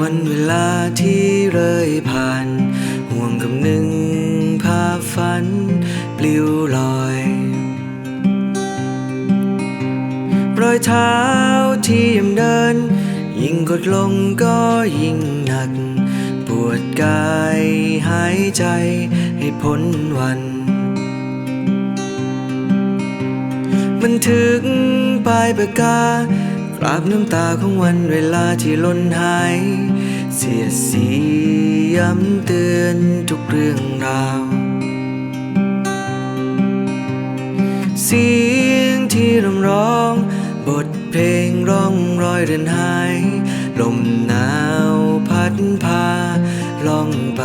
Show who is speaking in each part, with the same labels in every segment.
Speaker 1: วันเวลาที่เลยผ่าน ห่วงกับหนึ่งภาพฝัน ปลิวลอย รอยเท้าที่ยังเดิน ยิ่งกดลงก็ยิ่งหนัก ปวดกายหายใจให้พ้นวันมันถึงปลายปากกา ราบน้ำตาของวันเวลาที่ล้นหาย เสียสีย้ำเตือนทุกเรื่องราว เสียงที่รำร้อง บทเพลงร้องรอยเดินหาย ลมหนาวพัดพาล่องไป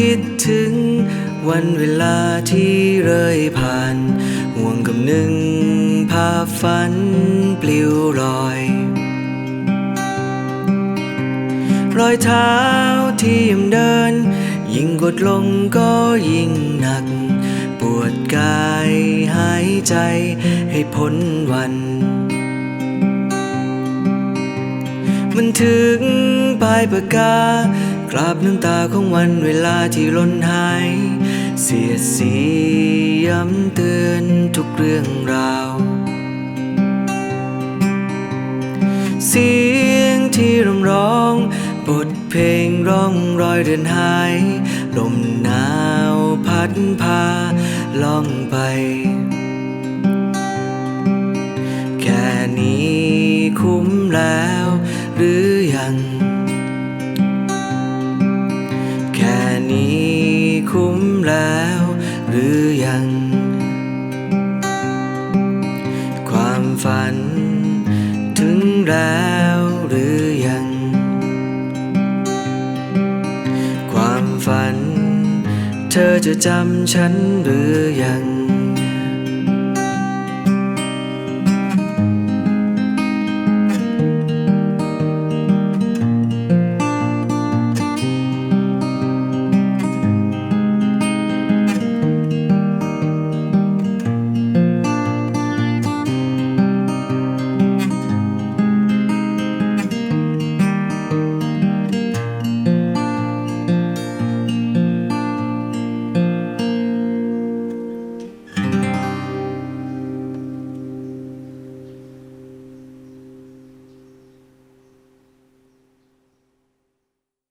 Speaker 1: คิดถึง วันเวลาที่เลยผ่าน ห่วงกับหนึ่งภาพฝันปลิวลอย รอยเท้าที่ยังเดิน ยิ่งกดลงก็ยิ่งหนัก ปวดกายหายใจให้พ้นวันมันถึงปลายปากกา กราบน้ำตาของวันเวลาที่ล้นหาย เสียสีย้ำเตือนทุกเรื่องราว เสียงที่รำร้อง บทเพลงร้องรอยเดินหาย ลมหนาวพัดพาล่องไป แค่นี้คุ้มแล้วหรือยัง คุ้มแล้ว หรือยัง ความฝัน ถึงแล้วหรือยัง ความฝัน เธอจะจำฉันหรือยัง